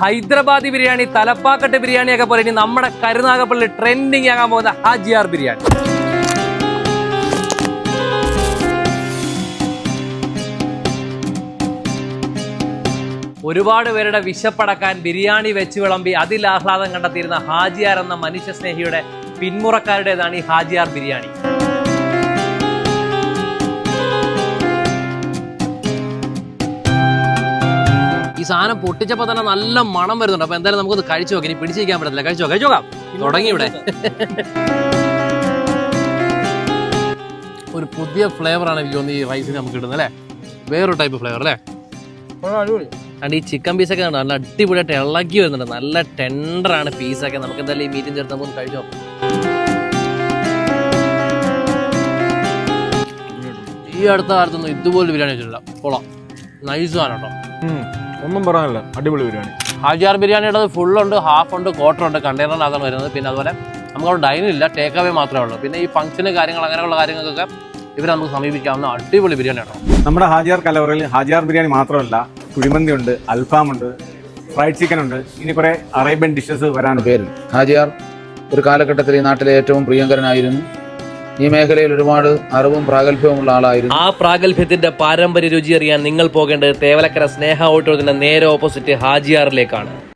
ഹൈദരാബാദി ബിരിയാണി തലപ്പാക്കട്ട് ബിരിയാണി ഒക്കെ പോലെ ഇനി നമ്മുടെ കരുനാഗപ്പള്ളി ട്രെൻഡിങ് ആകാൻ പോകുന്ന ഹാജിയാർ ബിരിയാണി. ഒരുപാട് പേരുടെ വിശപ്പടക്കാൻ ബിരിയാണി വെച്ച് വിളമ്പി അതിൽ ആഹ്ലാദം കണ്ടെത്തിയിരുന്ന ഹാജിയാർ എന്ന മനുഷ്യ സ്നേഹിയുടെ പിന്മുറക്കാരുടേതാണ് ഈ ഹാജിയാർ ബിരിയാണി. സാധനം പൊട്ടിച്ചപ്പോൾ തന്നെ നല്ല മണം വരുന്നുണ്ട്. അപ്പൊ എന്തായാലും നമുക്കത് കഴിച്ചു നോക്കാം. ഇനി പിടിച്ചിരിക്കാൻ പറ്റത്തില്ല. കഴിച്ചു നോക്കാം. കഴിച്ചു നോക്കാം. തുടങ്ങി ഇവിടെ. ഒരു പുതിയ ഫ്ലേവർ ആണ് എനിക്ക് തോന്നുന്നത് ഈ റൈസിന് നമുക്ക് കിട്ടുന്നത് അല്ലേ? വേറൊരു ടൈപ്പ് ഫ്ലേവർ അല്ലേ? അണ്ട് ഈ ചിക്കൻ പീസൊക്കെ നല്ല അടിപൊളിയായിട്ട് ഇളകി വരുന്നുണ്ട്. നല്ല ടെൻഡറാണ് പീസൊക്കെ നമുക്ക് എന്തായാലും ഈ മീറ്റിംഗ് ചേർത്ത് നമുക്ക് കഴിച്ചു നോക്കാം. ഈ അടുത്ത കാലത്തൊന്നും ഇതുപോലെ ബിരിയാണി വെച്ചിട്ടില്ല. കൊള്ളാം. നൈസ് സാധനം കേട്ടോ. ഒന്നും പറയാനില്ല. അടിപൊളി ബിരിയാണി. ഹാജിയാർ ബിരിയാണിയുടെ ഫുൾ ഉണ്ട് ഹാഫ് ഉണ്ട് ക്വാർട്ടർ ഉണ്ട് കണ്ടെയ്നറിനകത്താണ് വരുന്നത്. പിന്നെ അതുപോലെ നമുക്ക് അവിടെ ഡൈനിങ് ഇല്ല ടേക്ക് അവേ മാത്രമേ ഉള്ളൂ. പിന്നെ ഈ ഫംഗ്ഷന് കാര്യങ്ങൾ അങ്ങനെയുള്ള കാര്യങ്ങൾക്കൊക്കെ ഇവരെ നമുക്ക് സമീപിക്കാവുന്ന അടിപൊളി ബിരിയാണി കേട്ടോ. നമ്മുടെ ഹാജിയാർ കലവറയിൽ ഹാജിയാർ ബിരിയാണി മാത്രമല്ല കുഴിമന്തി ഉണ്ട് അൽഫാം ഉണ്ട് ഫ്രൈഡ് ചിക്കൻ ഉണ്ട് ഇനി കുറെ അറേബ്യൻ ഡിഷസ് വരാൻ പേര് ഹാജിയാർ ഒരു കാലഘട്ടത്തിൽ ഈ നാട്ടിലെ ഏറ്റവും പ്രിയങ്കരനായിരുന്നു ഈ മേഖലയിൽ ഒരുപാട് അറിവും പ്രാഗൽഭ്യവുമുള്ള ആളായിരുന്നു. ആ പ്രാഗൽഭ്യത്തിന്റെ പാരമ്പര്യ രുചി അറിയാൻ നിങ്ങൾ പോകേണ്ടത് തേവലക്കര സ്നേഹ ഓട്ടോറിന്റെ നേരെ ഓപ്പോസിറ്റ് ഹാജിയാറിലേക്കാണ്.